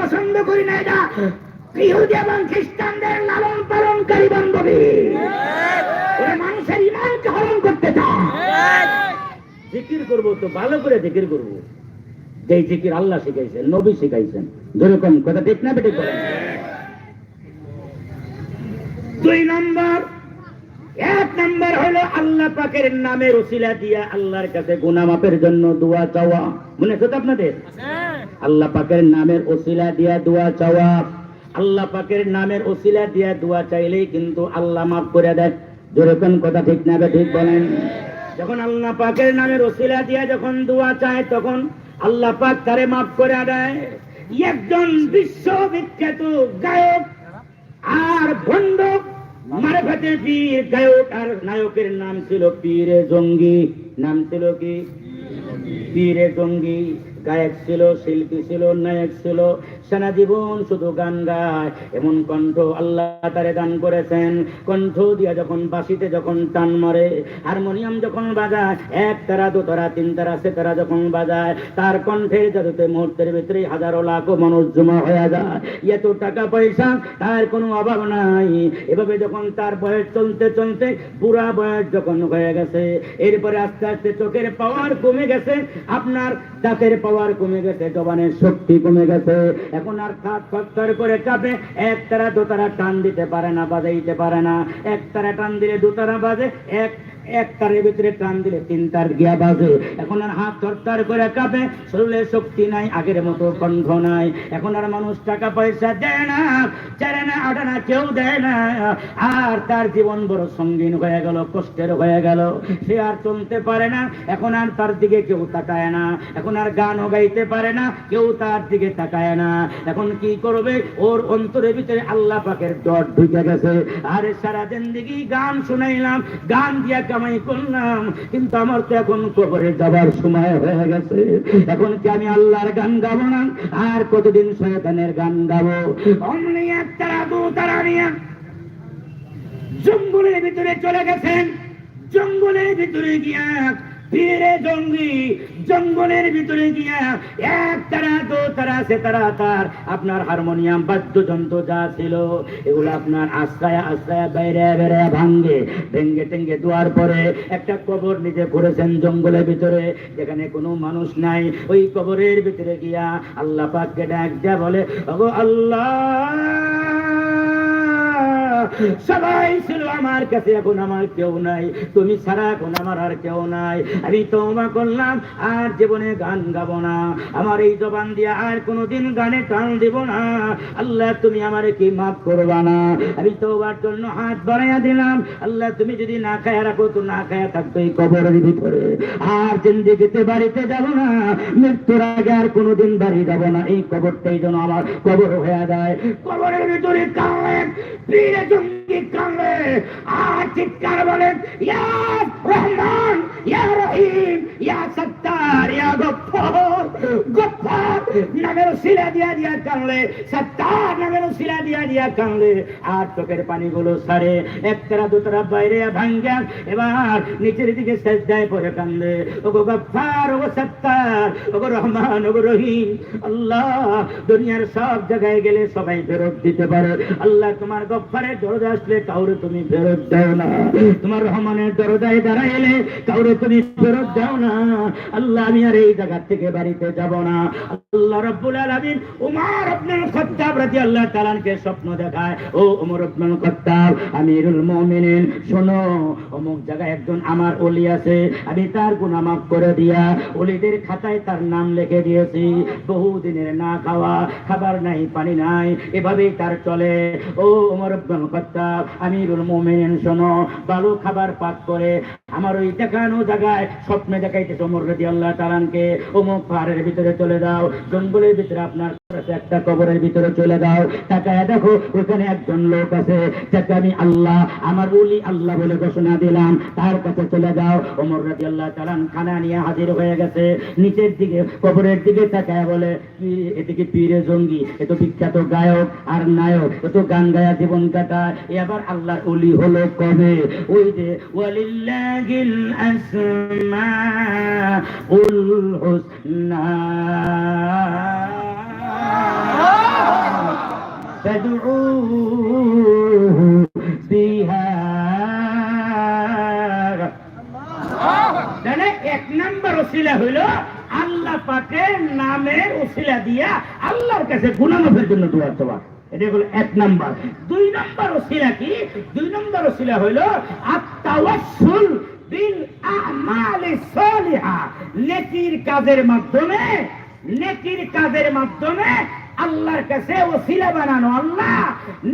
পছন্দ করি না এটা। ইহুদি এবং খ্রিস্টানদের লালন পালনকারী বান্ধবী। ওরা মানুষের ইমানকে হরণ করতে চায়। জিকির করব তো, ভালো করে জিকির করব। যেই জিকির আল্লাহ শিখাইছেন, নবী শিখাইছেন, যেরকম কথা ঠিক না বেটে করেন দুই নম্বর, এক নম্বর হলো আল্লাহ পাকের নামের ওসিলা দিয়া আল্লাহর কাছে গুনাহ মাপের জন্য দোয়া চাওয়া। মনে আছে তো আপনাদের? আল্লাহ পাকের নামের ওসিলা দিয়া দোয়া চাওয়া। আল্লাহ পাকের নামের ওসিলা দিয়া দোয়া চাইলেই কিন্তু আল্লাহ মাফ করে দেয়। যেরকম কথা ঠিক না ঠিক বলেন? যখন আল্লাহ পাকের নামের ওসিলা দিয়া যখন দোয়া চায়, তখন আল্লাহ পাক তারে মাফ করে দেয়। একজন বিশ্ববিখ্যাত গায়ক আর ভণ্ড মারফাতে পীর গায়ক আর নায়কের নাম ছিল পীরে জঙ্গি। নাম ছিল কি? পীরে জঙ্গি। গায়ক ছিল শিল্পী ছিল নায়ক ছিল সারা জীবন শুধু গান গায়। এমন কণ্ঠ আল্লাহ তারে দান করেছেন। কণ্ঠ দিয়া যখন বাঁশিতে যখন টান মারে, হারমোনিয়াম যখন বাজায়, এক তারা, দু তারা, তিন তারা, সে তারা যখন বাজায়, তার কণ্ঠের জাদুতে মুহূর্তের ভিতরে হাজারো লাখো মানুষ জমা হয়ে যায়। এত টাকা পয়সা, তার কোনো অভাব নাই। এভাবে যখন তার বয়স চলতে চলতে, বুড়া বয়স যখন হয়ে গেছে, এরপরে আস্তে আস্তে চোখের পাওয়ার কমে গেছে, আপনার দাঁতের পাওয়ার কমে গেছে, জবানের শক্তি কমে গেছে। এখন আর কাজ ফটকর করে চাপে। এক তারা দোতারা টান দিতে পারে না, বাজাইতে পারে না। এক তারা টান দিলে দুতারা বাজে, এক এক তারের ভিতরে টান দিলে তিন তার গিয়া বাজে। এখন আর হাত তরতার করে কাঁপে, শরীরে শক্তি নাই, আগের মতো কণ্ঠ নাই। এখন আর মানুষ টাকা পয়সা দেয় না চারে না আটে না, কেউ দেয় না। আর তার জীবন বড় সঙ্গীন হয়ে গেল, কষ্টের হয়ে গেল। সে আর চলতে পারে না, এখন আর তার দিকে কেউ তাকায় না। এখন আর গানও গাইতে পারে না, কেউ তার দিকে তাকায় না। এখন কি করবে? ওর অন্তরের ভিতরে আল্লাহ পাকের ডট ঢুকে গেছে। আরে সারা জিন্দিগি গান শুনাইলাম, গান দিয়া কামাই করলাম কিন্তু আমার তো এখন কবরে যাবার সময় হয়ে গেছে। এখন কি আমি আল্লাহর গান গাবো না? আর কতদিন শয়তানের গান গাবো? অমনি এক তারা দু তারা নিয়ে জঙ্গলের ভিতরে চলে গেছেন। জঙ্গলের ভিতরে গিয়া ফিরে জঙ্গি, জঙ্গলের ভিতরে গিয়া এক তারা দো সে তারা, তার আপনার হারমোনিয়াম বাদ্যযন্ত্র যা ছিল, এগুলো আপনার আশ্রয় আশ্রয় বাইরে বেড়ে ভাঙ্গে, ভেঙ্গে টেঙ্গে দেওয়ার পরে একটা কবর নিজে করেছেন জঙ্গলের ভিতরে, যেখানে কোনো মানুষ নাই। ওই কবরের ভিতরে গিয়া আল্লাহ পাককে ডাক যা বলে আল্লাহ! সবাই ছিল আমার কাছে এখন আমার কেউ নাই। তুমি ছাড়া এখন আমার আর কেউ নাই। আমি তোমা করলাম, আর জীবনে গান গাবো না। আমার এই জবান দিয়ে আর কোনোদিন গানে টান না। আল্লাহ, তুমি আমারে কি মাফ করবা না? আমি তোমার জন্য হাত বাড়াইয়া দিলাম। আল্লাহ, তুমি যদি না খায়া রাখো, তো না খায়া থাকতো এই কবরের ভিতরে। আর জিন্দিগিতে বাড়িতে যাব না। মৃত্যুর আগে আর কোনোদিন বাড়ি যাব না। এই কবরটাই যেন আমার কবর হয়ে যায়। কবরের ভিতরে Yeah. আর চিৎকার বলেন রহমান, ইয়া রহিম, ইয়া সত্তার, ইয়া নামের দিয়া দিয়া সত্তার নামের দিয়া দিয়া আর চোখের পানিগুলো সারে বাইরে এবার নিচের দিকে সেজদায় পড়ে কান্দে ওগো গফফার ওগো সত্তার, ওগো রহমান, ওগো রহিম। আল্লাহ, দুনিয়ার সব জায়গায় গেলে সবাই ফেরত দিতে পারে। আল্লাহ, তোমার গফফারের দরজা আসলে কাউরে তুমি ফেরত দাও না। তোমার রহমানের দরজায় দাঁড়াইলে কাউরে তুমি ফেরত দাও না। আল্লাহ, আমি আর এই জায়গা থেকে বাড়িতে যাব না। আল্লাহ রব্বুল আলামিন উমর ইবনুল খাত্তাব রাদিয়াল্লাহু তাআলাকে স্বপ্ন দেখায়, ও উমর ইবনুল খাত্তাব, আমিরুল মুমিনিন, শোনো, অমুক জায়গায় একজন আমার ওলি আছে, আমি তার গুনাহ মাফ করে দিয়া ওলিদের খাতায় তার নাম লিখে দিয়েছি। বহুদিনের না খাওয়া, খাবার নাই, পানি নাই, এভাবেই তার চলে। ও উমর ইবনুল খাত্তাব আমিরুল মোমেন শোনো ভালো খাবার পাক করে আমার ওই দেখানো জায়গায় স্বপ্নে দেখাইতে ওমর রাদিয়াল্লাহু তাআলাকে অমুক পাহাড়ের ভিতরে চলে যাও, জঙ্গলের ভিতরে আপনার একটা কবরের ভিতরে চলে যাও। তাকায় দেখো, ওখানে একজন লোক আছে, যাকে আমি আল্লাহ, আমার বলি আল্লাহ বলে ঘোষণা দিলাম। তার কাছে চলে যাও। ওমর রাজি আল্লাহ চালান খানা নিয়ে হাজির হয়ে গেছে। নিচের দিকে, কবরের দিকে তাকায় বলে "পীর- এদিকে পীরে জঙ্গি, এ তো বিখ্যাত গায়ক আর নায়ক, এ তো গান গায়া জীবন কাটায়। এবার আল্লাহর অলি হলো কবে? ওই যে ওয়ালিল্লাহিল আসমাউল হুসনা فادعوه فيها তাহলে এক নম্বর ওসিলা হইলো আল্লাহ পাকের নামের ওসিলা দিয়া আল্লাহর কাছে গুনামাফের জন্য দোয়া চাওয়া এটা হলো এক নাম্বার দুই নাম্বার ওসিলা কি দুই নাম্বার ওসিলা হইলো আত্মাওয়াসুল বিল আমালি সালিহা। নেকির কাজের মাধ্যমে, নেকির কাজের মাধ্যমে আল্লাহর কাছে ওসিলা বানানো আল্লাহ।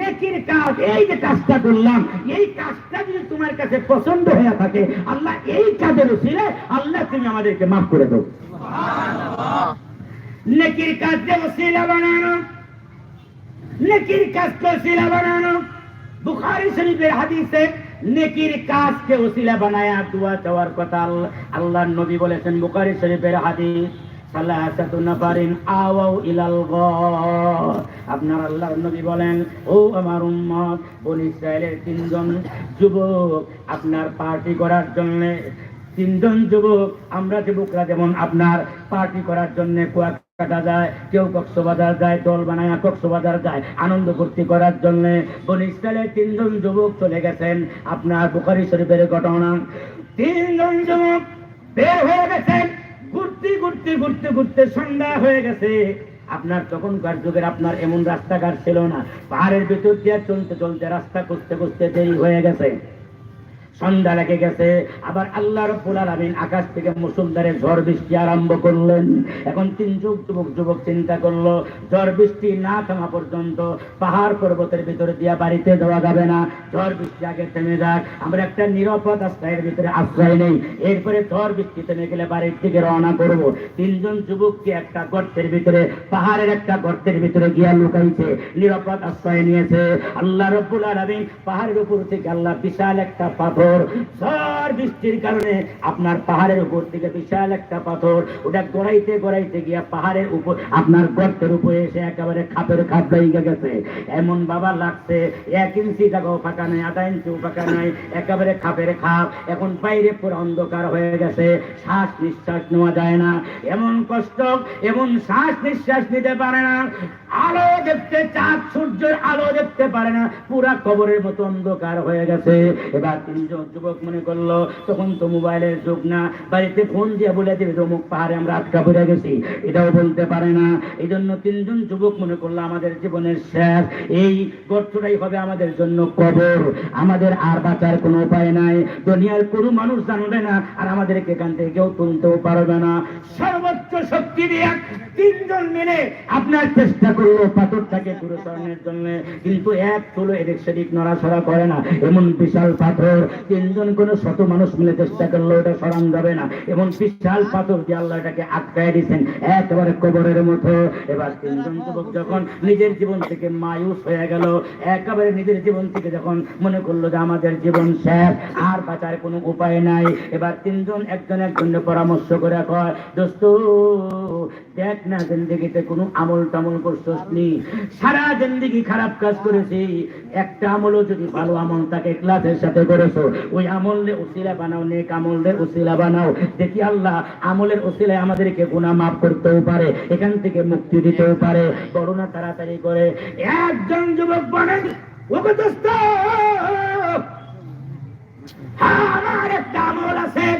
নেকির কাজ, এই যে কাজটা করলাম, এই কাজটা যদি তোমার কাছে পছন্দ হয়ে থাকে, আল্লাহ এই কাজের ওসিলে আল্লাহ তুমি আমাদেরকে মাফ করে দাও। নেকির কাজে ওসিলা বানানো, নেকির কাজকে ওসিলা বানানো, বুখারি শরীফের হাদিসে নেকির কাজকে ওসিলা বানায়া দোয়া চাওয়ার কথা আল্লাহ আল্লাহর নবী বলেছেন বুখারী শরীফের হাদিস। আপনার আল্লাহ নবী বলেন, ও আমার উম্মত, বনি ইসরায়েলের তিনজন যুবক আপনার পার্টি করার জন্য তিনজন যুবক, আমরা যুবকরা যেমন আপনার পার্টি করার জন্য কুয়া কাটা যায়, কেউ কক্সবাজার যায়, দল বানায় কক্সবাজার যায়। আনন্দ ফুর্তি করার জন্য বনি ইসরায়েলের তিনজন যুবক চলে গেছেন আপনার বুখারি শরীফের ঘটনা। তিনজন যুবক বের হয়ে গেছেন। ঘুরতে ঘুরতে ঘুরতে ঘুরতে সন্ধ্যা হয়ে গেছে। আপনার তখনকার যুগের আপনার এমন রাস্তাঘাট ছিল না। পাহাড়ের ভিতর দিয়ে চলতে চলতে রাস্তা খুঁজতে খুঁজতে দেরি হয়ে গেছে। সন্ধ্যা লেগে গেছে। আবার আল্লাহ রব্বুল আলামিন আকাশ থেকে মুসুলধারে ঝড় বৃষ্টি আরম্ভ করলেন। এখন তিন যুগ, যুবক যুবক চিন্তা করল, ঝড় বৃষ্টি না থামা পর্যন্ত পাহাড় পর্বতের ভিতরে দিয়া বাড়িতে যাওয়া যাবে না। ঝড় বৃষ্টি আগে থেমে যাক, আমরা একটা নিরাপদ আশ্রয়ের ভিতরে আশ্রয় নেই। এরপরে ঝড় বৃষ্টি থেমে গেলে বাড়ির থেকে রওনা করব। তিনজন যুবককে একটা গর্তের ভিতরে, পাহাড়ের একটা গর্তের ভিতরে গিয়া লুকাইছে, নিরাপদ আশ্রয় নিয়েছে। আল্লাহ রব্বুল আলামিন পাহাড়ের উপর থেকে আল্লাহ বিশাল একটা পাথর ঝড় বৃষ্টির কারণে আপনার পাহাড়ের উপর থেকে বিশাল একটা পাথর ওটা গড়াইতে গড়াইতে গিয়া পাহাড়ের উপর আপনার গর্তের উপরে এসে একেবারে খাপের খাপ দাইগে গেছে। এমন বাবা লাগছে, এক ইঞ্চি জায়গাও ফাঁকা নাই, আধা ইঞ্চিও ফাঁকা নাই, একেবারে খাপের খাপ। এখন বাইরে পুরো অন্ধকার হয়ে গেছে, শ্বাস নিঃশ্বাস নেওয়া যায় না। এমন কষ্ট, এমন শ্বাস নিঃশ্বাস নিতে পারে না। আলো দেখতে চাঁদ, সূর্যের আলো দেখতে পারে না। পুরা কবরের মতো অন্ধকার হয়ে গেছে। এবার তিনজন যুবক মনে করল তখন তো মোবাইলের যুগ না। বাড়িতে ফোন দিয়ে বলে দেবে অমুক পাহাড়ে আমরা আটকা পড়ে গেছি। এটাও বলতে পারে না। এই জন্য তিনজন যুবক মনে করল, আমাদের জীবনের শেষ। এই গর্তটাই হবে আমাদের জন্য কবর। আমাদের আর বাঁচার কোনো উপায় নাই। দুনিয়ার কোনো মানুষ জানবে না আর আমাদেরকে এখান থেকে কেউ তুলতেও পারবে না। সর্বোচ্চ শক্তি দিয়ে তিনজন মিলে আপনার চেষ্টা করল পাথরটাকে দূরে সরানোর জন্য। কিন্তু এক তুলো এদিক সেদিক নড়াচড়া করে না। এমন বিশাল পাথর, তিনজন কোন শত মানুষ মিলে চেষ্টা করল ওটা সরান যাবে না। এমন বিশাল পাথর দিয়ে আল্লাহ এটাকে আটকায় দিয়েছেন। একেবারে কবরের মতো। এবার তিনজন যুবক যখন নিজের জীবন থেকে মায়ুস হয়ে গেল, একেবারে নিজের জীবন থেকে যখন মনে করল যে আমাদের জীবন শেষ, আর বাঁচার কোনো উপায় নাই। এবার তিনজন একজন একজনের পরামর্শ করে কয়, দোস্ত, দেখ না জিন্দগিতে কোনো আমল টামল করছস নি। সারা জিন্দগি খারাপ কাজ করেছি। একটা আমলও যদি ভালো আমল তাকে ক্লাসের সাথে করেছ, ওই আমলে উসিলা বানাও নেক আমলের উসিলা বানাও। দেখি আল্লাহ আমলের উসিলায় আমাদেরকে গুনাহ মাফ করতেও পারে এখান থেকে মুক্তি দিতেও পারে। করোনা তাড়াতাড়ি করে একজন যুবক বলেন হ্যাঁ,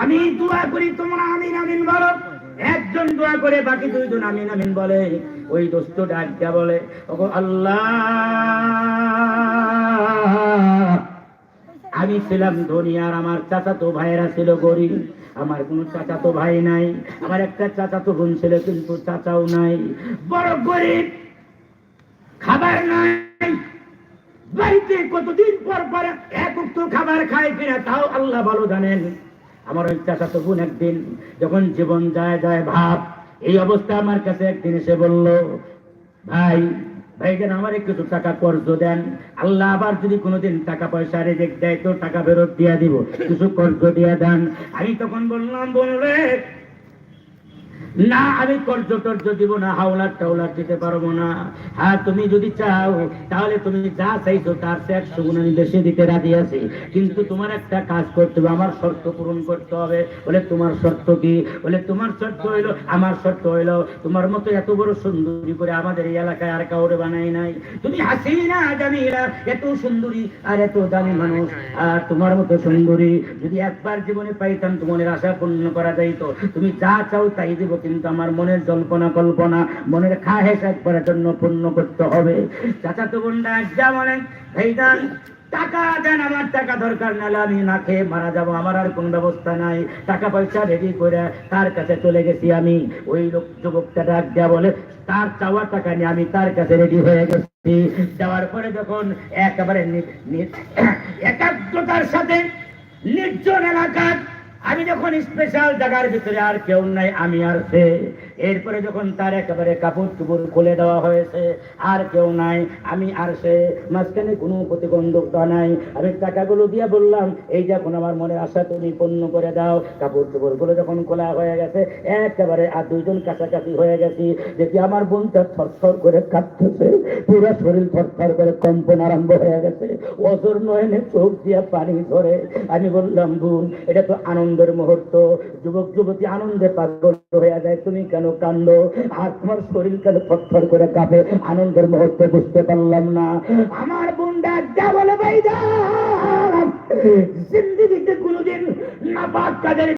আমি দোয়া করি তোমরা আমিন আমিন বলো। একজন দোয়া করে বাকি দুইজন আমিন আমিন বলে। ওই দোস্ত ডাক্তার বলে ওগো আল্লাহ আমি ছিলাম ধনী আর আমার চাচাতো ভাইয়েরা ছিল গরিব। আমার কোনো চাচাতো ভাই নাই, আমার একটা চাচাতো বোন ছিল কিন্তু চাচাও নাই। বড় গরিব, খাবার নাই। বাড়িতে কতদিন পর পর এক উক্ত খাবার খায় কিনা তাও আল্লাহ ভালো জানেন। আমার ওই চাচাতো বোন একদিন যখন জীবন যায় যায় ভাব, এই অবস্থা আমার কাছে একদিন এসে বলল, ভাই ভাই যেন আমার একটু টাকা কর্জ দেন। আল্লাহ আবার যদি কোনোদিন টাকা পয়সা রেজেক্ট দেয়, তো টাকা ফেরত দিয়ে দিব। কিছু কর্জ দিয়ে দেন। আমি তখন বললাম বললে না, আমি কর্য টর্য দিব না, হাওলার টাওলার দিতে পারব না। হ্যাঁ তুমি যদি চাও, তাহলে তুমি যা চাইছো, তার চেয়ে একশো গুণ আমি বেশি দিতে রাজি আছি। কিন্তু তোমার একটা কাজ করতে হবে, আমার শর্ত পূরণ করতে হবে। বলে, তোমার শর্ত কি? বলে, তোমার শর্ত হইল, আমার শর্ত হইল, তোমার মতো এত বড় সুন্দরী করে আমাদের এই এলাকায় আর কাউরে বানাই নাই। তুমি হাসিনা জামিলা, এত সুন্দরী আর এত দামি মানুষ। আর তোমার মতো সুন্দরী যদি একবার জীবনে পাইতাম, তোমার আশা পূর্ণ করা যাইতো। তুমি যা চাও তাই দিব কিন্তু আমার মনের জল্পনা, কল্পনা, মনের খাহেস একবারের জন্য পূর্ণ করতে হবে। চাচা তো বোনরা, যা বলেন ভাইজান টাকা দেন, আমার টাকা দরকার, নাহলে আমি না খেয়ে মারা যাব, আমার আর কোন ব্যবস্থা নাই। টাকা পয়সা রেডি করে তার কাছে চলে গেছি আমি। ওই লোক, যুবকটা ডাক দেয়া বলে, তার চাওয়া টাকা নিয়ে আমি তার কাছে রেডি হয়ে গেছি। যাওয়ার পরে যখন একেবারে নি- নি- একাগ্রতার সাথে নির্জন এলাকার আমি যখন স্পেশাল জায়গার ভিতরে আর কেউ নাই আমি আর সে। এরপরে যখন তার একেবারে কাপড় চুপড় খুলে দেওয়া হয়েছে, আর কেউ নাই, আমি আর সে মাঝখানে কোনো প্রতিবন্ধকতা নাই। আমি টাকাগুলো দিয়ে বললাম, এই যে এখন আমার মনে আশা, তুমি পূর্ণ করে দাও। কাপড় চুপড়গুলো যখন খোলা হয়ে গেছে, একেবারে আর দুইজন কাছাকাছি হয়ে গেছি। দেখি আমার বোনটা থরথর করে কাঁপতেছে পুরো শরীর থরথর করে কম্পন আরম্ভ হয়ে গেছে। অজর নয়নে চোখ দিয়ে পানি ধরে আমি বললাম, বোন, এটা তো আনন্দের মুহূর্ত। যুবক যুবতী আনন্দে পাগল হয়ে যায়, তুমি কেন কান্দ আর তোমার শরীর কেন পথর করে কাঁপে। আনন্দের মুহূর্তে বুঝতে পারলাম না। আমার বোন ডাক যা বলে ভাই জিন্দিগিতে কোনোদিন না নাপাক কাজের